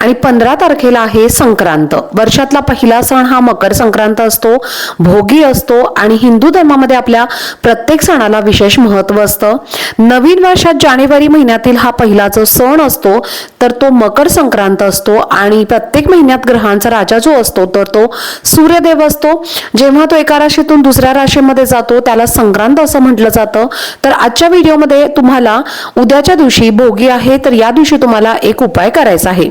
आणि पंधरा तारखेला आहे संक्रांत. वर्षातला पहिला सण हा मकर संक्रांत असतो भोगी असतो आणि हिंदू धर्मामध्ये आपल्या प्रत्येक सणाला विशेष महत्त्व असतं. नवीन वर्षात जानेवारी महिन्यातील हा पहिला जो सण असतो तर तो मकर संक्रांत असतो आणि प्रत्येक महिन्यात ग्रहांचा राजा जो असतो तर तो सूर्यदेव असतो. जेव्हा तो एका राशीतून दुसऱ्या राशीमध्ये जातो त्याला संक्रांत असं म्हटलं जातं. तर आजच्या व्हिडिओमध्ये तुम्हाला उद्याच्या दिवशी भोगी आहे तर या दिवशी तुम्हाला एक उपाय करायचा आहे.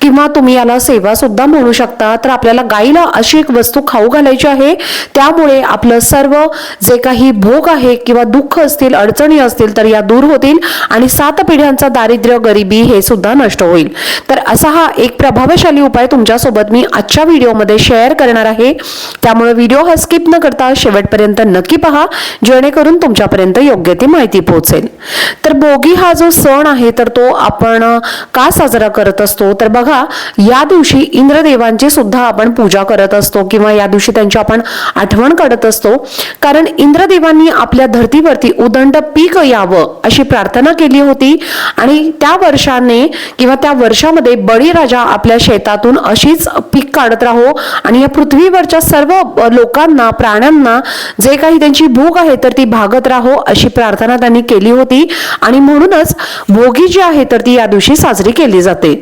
किंवा तुम्ही याला सेवा सुद्धा म्हणू शकता तर आपल्याला गाईला अशी एक वस्तू खाऊ घालायची आहे. त्यामुळे आपलं सर्व जे काही भोग आहे किंवा दुःख असतील अडचणी असतील तर या दूर होतील आणि सात पिढ्यांचा दारिद्र्य गरिबी हे सुद्धा नष्ट होईल. तर असा हा एक प्रभावशाली उपाय तुमच्यासोबत मी आजच्या व्हिडिओमध्ये शेअर करणार आहे. त्यामुळे व्हिडिओ हा स्किप न करता शेवटपर्यंत नक्की पहा जेणेकरून तुमच्यापर्यंत योग्य ती माहिती पोहोचेल. तर भोगी हा जो सण आहे तर तो आपण का साजरा करत असतो? तर बघा या दिवशी इंद्रदेवांची सुद्धा आपण पूजा करत असतो किंवा या दिवशी त्यांची आपण आठवण काढत असतो. कारण इंद्रदेवांनी आपल्या धर्तीवरती उदंड पीक यावं अशी प्रार्थना केली होती. आणि त्या वर्षाने किंवा त्या वर्षामध्ये बळीराजा आपल्या शेतातून अशीच पीक काढत राहो आणि या पृथ्वीवरच्या सर्व लोकांना प्राण्यांना जे काही त्यांची भूक आहे तर ती भागत राहो अशी प्रार्थना त्यांनी केली होती. आणि म्हणूनच भोगी जी आहे तर ती या दिवशी साजरी केली जाते.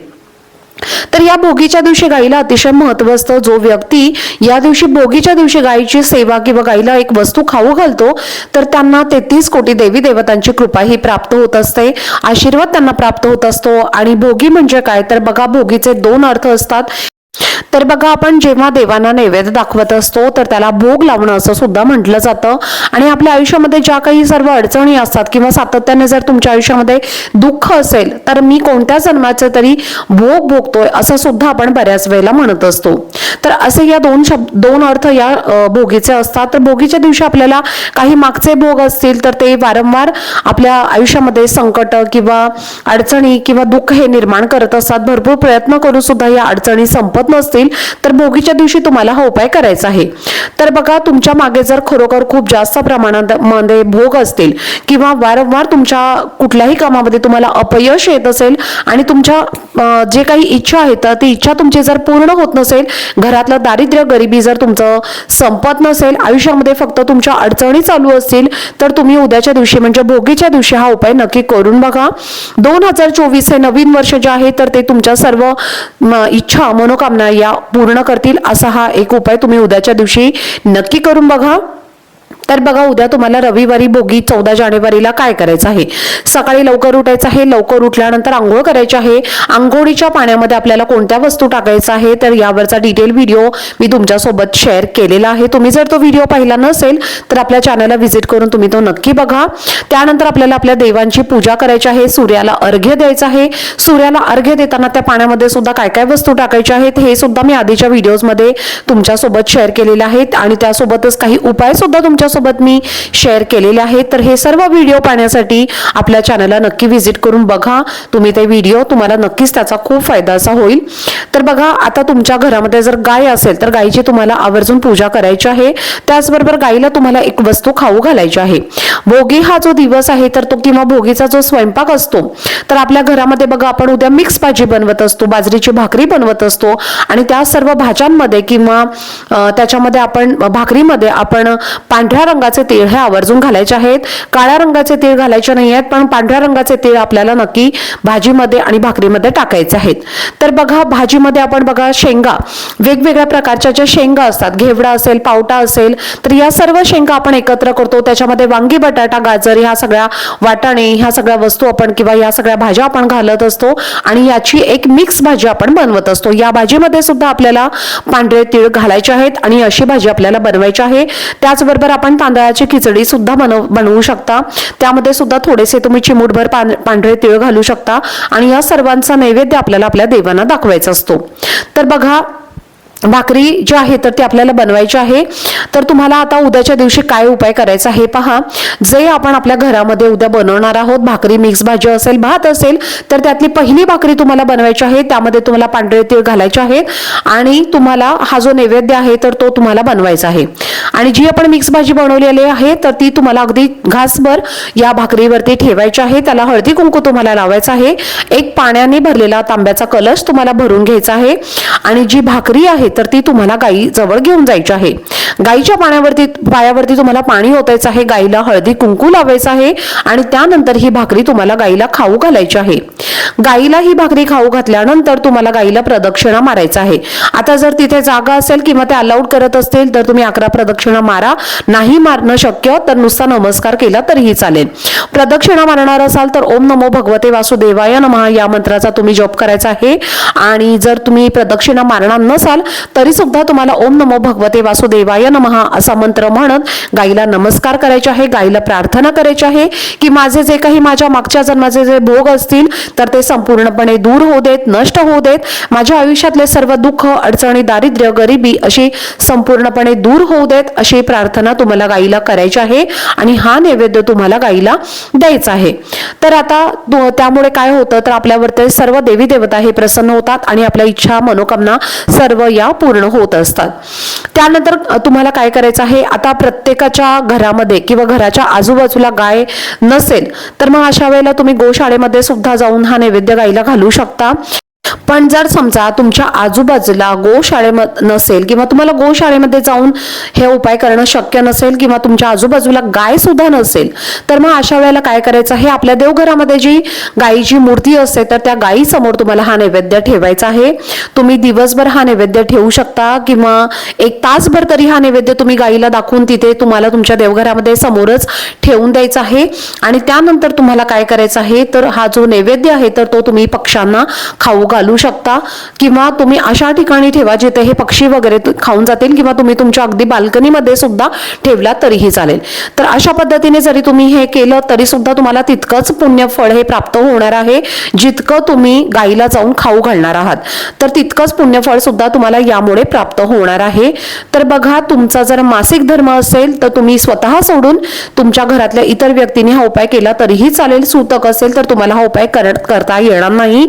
तर या भोगीच्या दिवशी गाईला अतिशय महत्त्व असतं. जो व्यक्ती या दिवशी भोगीच्या दिवशी गायीची सेवा किंवा गाईला एक वस्तू खाऊ घालतो तर त्यांना तेहतीस कोटी देवी देवतांची कृपा ही प्राप्त होत असते. आशीर्वाद त्यांना प्राप्त होत असतो. आणि भोगी म्हणजे काय? तर बघा भोगीचे दोन अर्थ असतात. तर बघा आपण जेव्हा देवांना नैवेद्य दाखवत असतो तर त्याला भोग लावणं असं सुद्धा म्हटलं जातं. आणि आपल्या आयुष्यामध्ये ज्या काही सर्व अडचणी असतात किंवा सातत्याने जर तुमच्या आयुष्यामध्ये दुःख असेल तर मी कोणत्या जन्माचं तरी भोग भोगतोय असं सुद्धा आपण बऱ्याच वेळेला म्हणत असतो. तर असे या दोन शब्द दोन अर्थ या भोगीचे असतात. तर भोगीच्या दिवशी आपल्याला काही मागचे भोग असतील तर ते वारंवार आपल्या आयुष्यामध्ये संकट किंवा अडचणी किंवा दुःख हे निर्माण करत असतात. भरपूर प्रयत्न करून सुद्धा या अडचणी संपत नसतात. असतील तर भोगीच्या दिवशी तुम्हाला हा उपाय करायचा आहे. तर बघा तुमच्या मागे जर खरोखर खूप जास्त प्रमाणात मध्ये भोग असतील किंवा वारंवार तुमच्या कुठल्याही कामामध्ये तुम्हाला अपयश येत असेल आणि तुमच्या जे काही इच्छा आहेत तर ती इच्छा तुमची जर पूर्ण होत नसेल घरातलं दारिद्र्य गरिबी जर तुमचं संपत नसेल आयुष्यामध्ये फक्त तुमच्या अडचणी चालू असतील तर तुम्ही उद्याच्या दिवशी म्हणजे भोगीच्या दिवशी हा उपाय नक्की करून बघा. दोन हजार चोवीस हे नवीन वर्ष जे आहे तर ते तुमच्या सर्व इच्छा मनोकामना या पूर्ण करतील असा हा एक उपाय तुम्ही उद्याच्या दिवशी नक्की करून बघा. तर बघा उद्या तुम्हाला रविवारी बोगी चौदा जानेवारीला काय करायचं आहे? सकाळी लवकर उठायचं आहे लवकर उठल्यानंतर आंघोळ करायची आहे. आंघोळीच्या पाण्यामध्ये आपल्याला कोणत्या वस्तू टाकायचं आहे तर यावरचा डिटेल व्हिडिओ मी तुमच्यासोबत शेअर केलेला आहे. तुम्ही जर तो व्हिडिओ पाहिला नसेल तर आपल्या चॅनलला व्हिजिट करून तुम्ही तो नक्की बघा. त्यानंतर आपल्याला आपल्या देवांची पूजा करायची आहे. सूर्याला अर्घ्य द्यायचं आहे. सूर्याला अर्घ्य देताना त्या पाण्यामध्ये सुद्धा काय काय वस्तू टाकायच्या आहेत हे सुद्धा मी आधीच्या व्हिडिओजमध्ये तुमच्यासोबत शेअर केलेले आहेत आणि त्यासोबतच काही उपाय सुद्धा तुमच्यासोबत मी शेअर केलेले आहेत तर हे सर्व व्हिडिओ पाहण्यासाठी आपल्या चॅनलला नक्की व्हिजिट करून बघा. तुम्ही ते व्हिडिओ तुम्हाला नक्कीच त्याचा खूप फायदा असा होईल. तर बघा आता तुमच्या घरामध्ये जर गाय असेल तर गायीची तुम्हाला आवर्जून पूजा करायची आहे. त्याचबरोबर गायीला तुम्हाला एक वस्तू खाऊ घालायची आहे. भोगी हा जो दिवस आहे तर तो किंवा भोगीचा जो स्वयंपाक असतो तर आपल्या घरामध्ये बघा आपण उद्या मिक्स भाजी बनवत असतो बाजरीची भाकरी बनवत असतो आणि त्या सर्व भाज्यांमध्ये किंवा त्याच्यामध्ये आपण भाकरीमध्ये आपण पांढऱ्या रंगाचे तीळ हे आवर्जून घालायचे आहेत. काळ्या रंगाचे तीळ घालायचे नाही आहेत पण पांढऱ्या रंगाचे तीळ आपल्याला नक्की भाजीमध्ये आणि भाकरीमध्ये टाकायचे आहेत. तर बघा भाजीमध्ये आपण बघा शेंगा. वेगवेगळ्या प्रकारच्या ज्या शेंगा असतात घेवडा असेल पावटा असेल तर या सर्व शेंगा आपण एकत्र करतो. त्याच्यामध्ये वांगी बटाटा गाजर ह्या सगळ्या वाटाणे ह्या सगळ्या वस्तू आपण किंवा या सगळ्या भाज्या आपण घालत असतो आणि याची एक मिक्स भाजी आपण बनवत असतो. या भाजीमध्ये सुद्धा आपल्याला पांढरे तीळ घालायचे आहेत आणि अशी भाजी आपल्याला बनवायची आहे. त्याचबरोबर आपण तांदळाची खिचडी सुद्धा बनव बनवू शकता. त्यामध्ये सुद्धा थोडेसे तुम्ही चिमूटभर पांढरे तिळ घालू शकता. आणि या सर्वांचा नैवेद्य आपल्याला आपल्या देवांना दाखवायचा असतो. तर बघा भाकरी जी आहे तर ती आपल्याला बनवायची आहे. तर तुम्हाला आता उद्याच्या दिवशी काय उपाय करायचा हे पहा. जे आपण आपल्या घरामध्ये उद्या बनवणार आहोत भाकरी मिक्स भाजी असेल भात असेल तर त्यातली पहिली भाकरी तुम्हाला बनवायची आहे. त्यामध्ये तुम्हाला पांढरे तीळ घालायचे आहेत आणि तुम्हाला हा जो नैवेद्य आहे तर तो तुम्हाला बनवायचा आहे. आणि जी आपण मिक्स भाजी बनवलेली आहे तर ती तुम्हाला अगदी घासभर या भाकरीवरती ठेवायची आहे. त्याला हळदी कुंकू तुम्हाला लावायचा आहे. एक पाण्याने भरलेला तांब्याचा कलश तुम्हाला भरून घ्यायचा आहे. आणि जी भाकरी आहे तर ती तुम्हाला गाई जवळ घेऊन जायची आहे. गाईच्या पाण्यावरती पायावरती तुम्हाला पाणी ओतायचं आहे गाईला हळदी कुंकू लावायचं आहे आणि त्यानंतर ही भाकरी तुम्हाला गाईला खाऊ घालायची आहे. गाईला ही भाकरी खाऊ घातल्यानंतर तुम्हाला गाईला प्रदक्षिणा मारायचं आहे. आता जर तिथे जागा असेल किंवा ते अलाउड करत असतील तर तुम्ही अकरा प्रदक्षिणा मारा. नाही मारणं शक्य तर नुसता नमस्कार केला तरीही चालेल. प्रदक्षिणा मारणार असाल तर ओम नमो भगवते वासुदेवाय नमः या मंत्राचा तुम्ही जप करायचा आहे. आणि जर तुम्ही प्रदक्षिणा मारणार नसाल तरी सुद्धा तुम्हाला ओम नमो भगवते वासुदेवाय नमः असा मंत्र म्हणत गाईला नमस्कार करायचे आहे गाईला प्रार्थना करायची आहे की माझे जे काही माझ्या मागच्या जन्माचे जे भोग असतील तर ते संपूर्णपणे दूर होऊ देत नष्ट होऊ देत. माझ्या आयुष्यातले सर्व दुःख अडचणी दारिद्र्य गरिबी अशी संपूर्णपणे दूर होऊ देत अशी प्रार्थना तुम्हाला गाईला करायची आहे आणि हा नैवेद्य तुम्हाला गाईला द्यायचा आहे. तर आता त्यामुळे काय होतं तर आपल्यावरती सर्व देवी देवता हे प्रसन्न होतात आणि आपल्या इच्छा मनोकामना सर्व या पूर्ण होत असतात. त्यानंतर तुम्हाला काय करायचं आहे? आता प्रत्येकाच्या घरामध्ये किंवा घराच्या आजूबाजूला गाय नसेल तर मग अशा वेळेला तुम्ही गोशाळेमध्ये सुद्धा जाऊन हा नैवेद्य गाईला घालू शकता. पण जर समजा तुमच्या आजूबाजूला गोशाळेमध्ये नसेल किंवा तुम्हाला गोशाळेमध्ये जाऊन हे उपाय करणं शक्य नसेल किंवा तुमच्या आजूबाजूला गाय सुद्धा नसेल तर मग अशा वेळेला काय करायचं? हे आपल्या देवघरामध्ये जी गायीची मूर्ती असते तर त्या गायीसमोर तुम्हाला हा नैवेद्य ठेवायचा आहे. तुम्ही दिवसभर हा नैवेद्य ठेवू शकता किंवा एक तासभर तरी हा नैवेद्य तुम्ही गायीला दाखवून तिथे तुम्हाला तुमच्या देवघरामध्ये समोरच ठेवून द्यायचा आहे. आणि त्यानंतर तुम्हाला काय करायचं आहे? तर हा जो नैवेद्य आहे तर तो तुम्ही पक्ष्यांना खाऊ घालू शकता किंवा तुम्ही अशा ठिकाणी ठेवा जिथे हे पक्षी वगैरे खाऊन जातील किंवा तुम्ही तुमच्या अगदी बाल्कनीमध्ये सुद्धा ठेवला तरीही चालेल. तर अशा पद्धतीने जरी तुम्ही हे केलं तरी सुद्धा तुम्हाला तितकंच पुण्यफळ हे प्राप्त होणार आहे जितकं तुम्ही गाईला जाऊन खाऊ घालणार आहात. तर तितकंच पुण्यफळ सुद्धा तुम्हाला यामुळे प्राप्त होणार आहे. तर बघा तुमचा जर मासिक धर्म असेल तर तुम्ही स्वतः सोडून तुमच्या घरातल्या इतर व्यक्तीने हा उपाय केला तरीही चालेल. सूतक असेल तर तुम्हाला हा उपाय करता येणार नाही.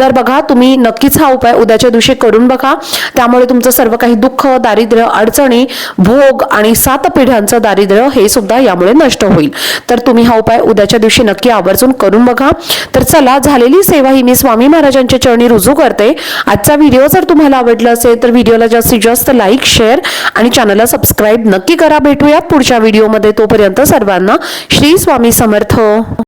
तर बघा तुम्ही नक्कीच हा उपाय उद्याच्या दिवशी करून बघा. त्यामुळे तुमचं सर्व काही दुःख दारिद्र्य अडचणी भोग आणि सात पिढ्यांचं दारिद्र्य हे सुद्धा यामुळे नष्ट होईल. तर तुम्ही हा उपाय उद्याच्या दिवशी नक्की आवर्जून करून बघा. तर चला झालेली सेवा ही मी स्वामी महाराजांच्या चरणी रुजू करते. आजचा व्हिडिओ जर तुम्हाला आवडला असेल तर व्हिडिओला जास्तीत जास्त लाईक शेअर आणि चॅनलला सबस्क्राईब नक्की करा. भेटूयात पुढच्या व्हिडिओमध्ये. तोपर्यंत सर्वांना श्री स्वामी समर्थ.